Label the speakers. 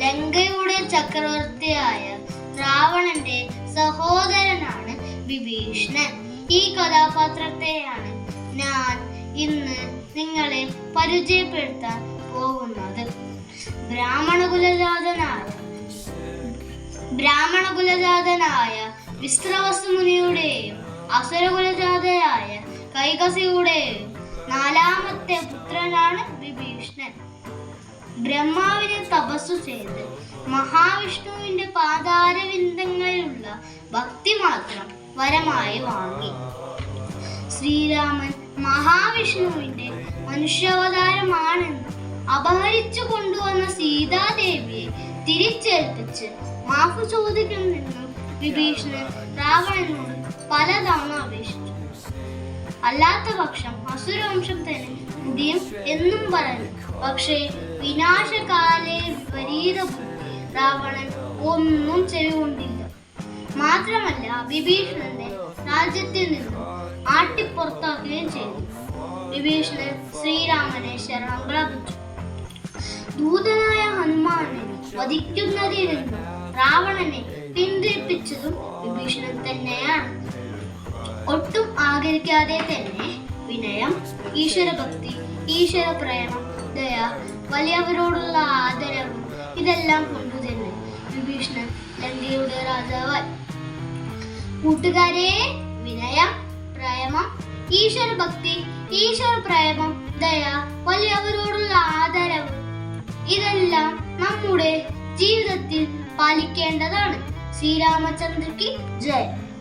Speaker 1: ലങ്കയുടെ ചക്രവർത്തിയായ രാവണന്റെ സഹോദരനാണ് വിഭീഷണൻ. ഈ കഥാപാത്രത്തെയാണ് ഞാൻ ഇന്ന് നിങ്ങളെ പരിചയപ്പെടുത്താൻ പോകുന്നത്. ബ്രാഹ്മണകുലജാതനായ ബ്രാഹ്മണകുലജാതനായ വിശ്രവസ്തു മുനിയുടെയും അസുരകുലജാതയായ കൈകസിയുടെയും നാലാമത്തെ പുത്രനാണ് വിഭീഷണൻ ബ്രഹ്മാവിനെ തപസ്സു ചെയ്ത് മഹാവിഷ്ണുവിന്റെ പാതാരവിന്ദങ്ങളിലുള്ള ഭക്തി മാത്രം വരമായി വാങ്ങി. ശ്രീരാമൻ മഹാവിഷ്ണുവിന്റെ മനുഷ്യാവതാരമാണെന്ന് അപഹരിച്ചു കൊണ്ടുവന്ന സീതാദേവിയെ തിരിച്ചേൽപ്പിച്ച് മാഫു ചോദിക്കുന്നു വിഭീഷണൻ രാവണനോട് പലതവണ അപേക്ഷിച്ചു. അല്ലാത്ത പക്ഷം അസുരവംശം തന്നെ എന്നും പറഞ്ഞു പക്ഷേ വിനാശകാലേ വിപരീത. രാവണൻ ഒന്നും ചെവികൊണ്ടില്ല മാത്രമല്ല വിഭീഷണനെ രാജ്യത്തിൽ നിന്നും ആട്ടിപ്പുറത്താക്കുകയും ചെയ്തു. വിഭീഷണൻ ശ്രീരാമനെ ശരണം പ്രാപിച്ചു. ദൂതനായ ഹനുമാനെ വധിക്കുന്നതിൽ നിന്നും രാവണനെ പിന്തിരിപ്പിച്ചതും വിഭീഷണൻ തന്നെയാണ്. ഒട്ടും ആഗ്രഹിക്കാതെ തന്നെ വിനയം ഈശ്വരഭക്തി ഈശ്വര പ്രേമം ദയ വലിയവരോടുള്ള ആദരവും ഇതെല്ലാം കൊണ്ടുതന്നെ. വിഭീഷണൻ ലങ്കയുടെ രാജാവ് കൂട്ടുകാരെ വിനയം പ്രേമം ഈശ്വര ഭക്തി ഈശ്വര പ്രേമം ദയ വലിയവരോടുള്ള ആദരവ് ഇതെല്ലാം നമ്മുടെ ജീവിതത്തിൽ പാലിക്കേണ്ടതാണ്. ശ്രീരാമചന്ദ്രക്ക് ജയം.